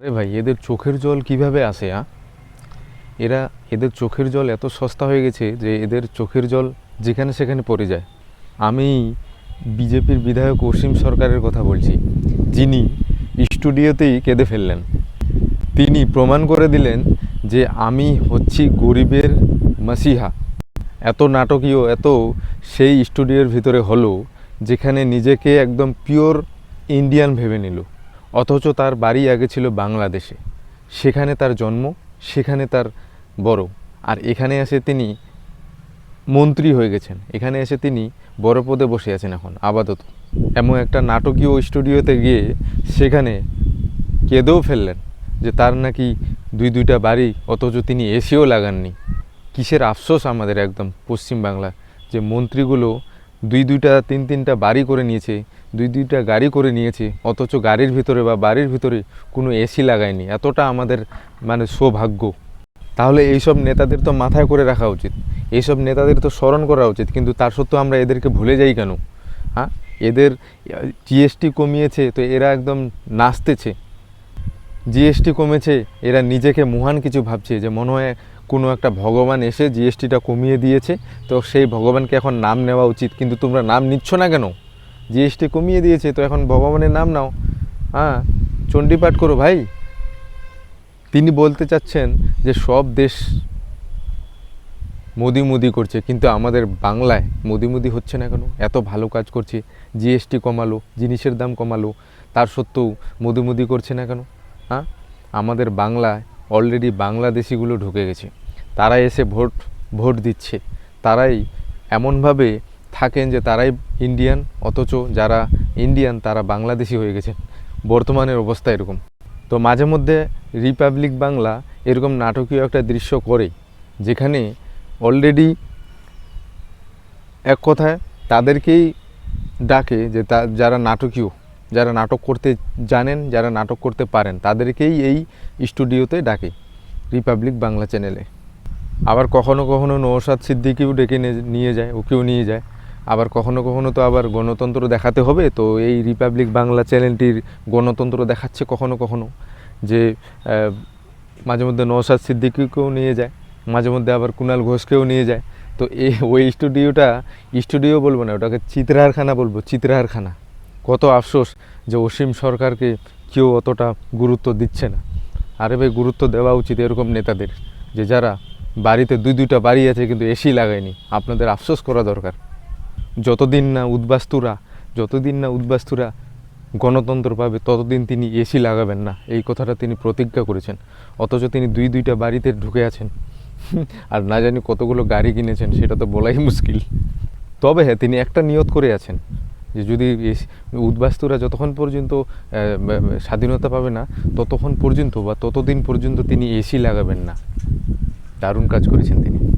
আরে ভাই, এদের চোখের জল কীভাবে আসে, আ? এরা এদের চোখের জল এত সস্তা হয়ে গেছে যে এদের চোখের জল যেখানে সেখানে পড়ে যায়। আমি বিজেপির বিধায়ক অসীম সরকারের কথা বলছি, যিনি স্টুডিওতেই কেঁদে ফেললেন। তিনি প্রমাণ করে দিলেন যে আমি হচ্ছি গরিবের মাসিহা। এত নাটকীয়, এত সেই স্টুডিওর ভিতরে হলো, যেখানে নিজেকে একদম পিওর ইন্ডিয়ান ভেবে নিল। অথচ তার বাড়ি আগে ছিল বাংলাদেশে। সেখানে তার জন্ম, সেখানে তার বড়। আর এখানে এসে তিনি মন্ত্রী হয়ে গেছেন। এখানে এসে তিনি বড় পদে বসে আছেন এখন, আপাতত। এমন একটা নাটকীয় স্টুডিওতে গিয়ে সেখানে কেঁদেও ফেললেন যে তার নাকি দুই দুইটা বাড়ি, অথচ তিনি এসিও লাগাননি। কিসের আফসোস আমাদের একদম পশ্চিম বাংলা যে মন্ত্রীগুলো দুই দুইটা, তিন তিনটা বাড়ি করে নিয়েছে, দুই দুইটা গাড়ি করে নিয়েছে, অথচ গাড়ির ভিতরে বা বাড়ির ভিতরে কোনো এসি লাগায়নি। এতটা আমাদের মানে সৌভাগ্য। তাহলে এইসব নেতাদের তো মাথায় করে রাখা উচিত। এইসব নেতাদের তো স্মরণ করা উচিত। কিন্তু তার সত্ত্বেও আমরা এদেরকে ভুলে যাই কেন? হ্যাঁ? এদের, জিএসটি কমিয়েছে তো এরা একদম নাচতেছে। জিএসটি কমেছে, এরা নিজেকে মহান কিছু ভাবছে যে মনে হয় কোনো একটা ভগবান এসে জিএসটিটা কমিয়ে দিয়েছে, তো সেই ভগবানকে এখন নাম নেওয়া উচিত। কিন্তু তোমরা নাম নিচ্ছ না কেন? জিএসটি কমিয়ে দিয়েছে, তো এখন ভগবানের নাম নাও। হ্যাঁ চণ্ডীপাঠ করো ভাই। তিনি বলতে চাচ্ছেন যে সব দেশ মোদি মোদি করছে, কিন্তু আমাদের বাংলায় মোদি মোদি হচ্ছে না কেন? এত ভালো কাজ করছে জিএসটি কমালো, জিনিসের দাম কমালো, তার সত্ত্বেও মোদি মোদি করছে না কেন? হ্যাঁ আমাদের বাংলায় অলরেডি বাংলাদেশিগুলো ঢুকে গেছে। তারা এসে ভোট ভোট দিচ্ছে। তারাই এমনভাবে থাকেন যে তারাই ইন্ডিয়ান অথচ যারা ইন্ডিয়ান তারা বাংলাদেশি হয়ে গেছেন। বর্তমানের অবস্থা এরকম। তো মাঝে মধ্যে রিপাবলিক বাংলা এরকম নাটকীয় একটা দৃশ্য করে, যেখানে অলরেডি এক কথায় তাদেরকেই ডাকে যে তা, যারা নাটকীয়, যারা নাটক করতে জানেন, যারা নাটক করতে পারেন, তাদেরকেই এই স্টুডিওতে ডাকে রিপাবলিক বাংলা চ্যানেলে আবার কখনো কখনো নৌসাদ সিদ্দিকিও ডেকে নিয়ে যায়, ওকেও নিয়ে যায়। আবার কখনো কখনো তো আবার গণতন্ত্র দেখাতে হবে, তো এই রিপাবলিক বাংলা চ্যানেলটির গণতন্ত্র দেখাচ্ছে কখনো কখনো। যে মাঝে মধ্যে নৌসাদ সিদ্দিকিকেও নিয়ে যায়, মাঝে মধ্যে আবার কুণাল ঘোষকেও নিয়ে যায়। তো এই ওই স্টুডিওটা, স্টুডিও বলব না, ওটাকে চিত্রহারখানা বলব, চিত্রহারখানা। কত আফসোস যে অসীম সরকারকে কেউ অতটা গুরুত্ব দিচ্ছে না। আরে ভাই, গুরুত্ব দেওয়া উচিত এরকম নেতাদের, যে যারা বাড়িতে দুই দুইটা বাড়ি আছে, কিন্তু এসি লাগায়নি আপনাদের আফসোস করা দরকার। যতদিন না উদ্বাস্তুরা, যতদিন না উদ্বাস্তুরা গণতন্ত্র পাবে, ততদিন তিনি এসি লাগাবেন না। এই কথাটা তিনি প্রতিজ্ঞা করেছেন। অথচ তিনি দুই দুইটা বাড়িতে ঢুকে আছেন। আর না জানি কতগুলো গাড়ি কিনেছেন, সেটা তো বলাই মুশকিল। তবে হ্যাঁ তিনি একটা নিয়ত করে আছেন যে যদি উদ্বাস্তুরা যতক্ষণ পর্যন্ত স্বাধীনতা পাবে না, ততক্ষণ পর্যন্ত বা ততদিন পর্যন্ত তিনি এসি লাগাবেন না। দারুণ কাজ করেছেন তিনি।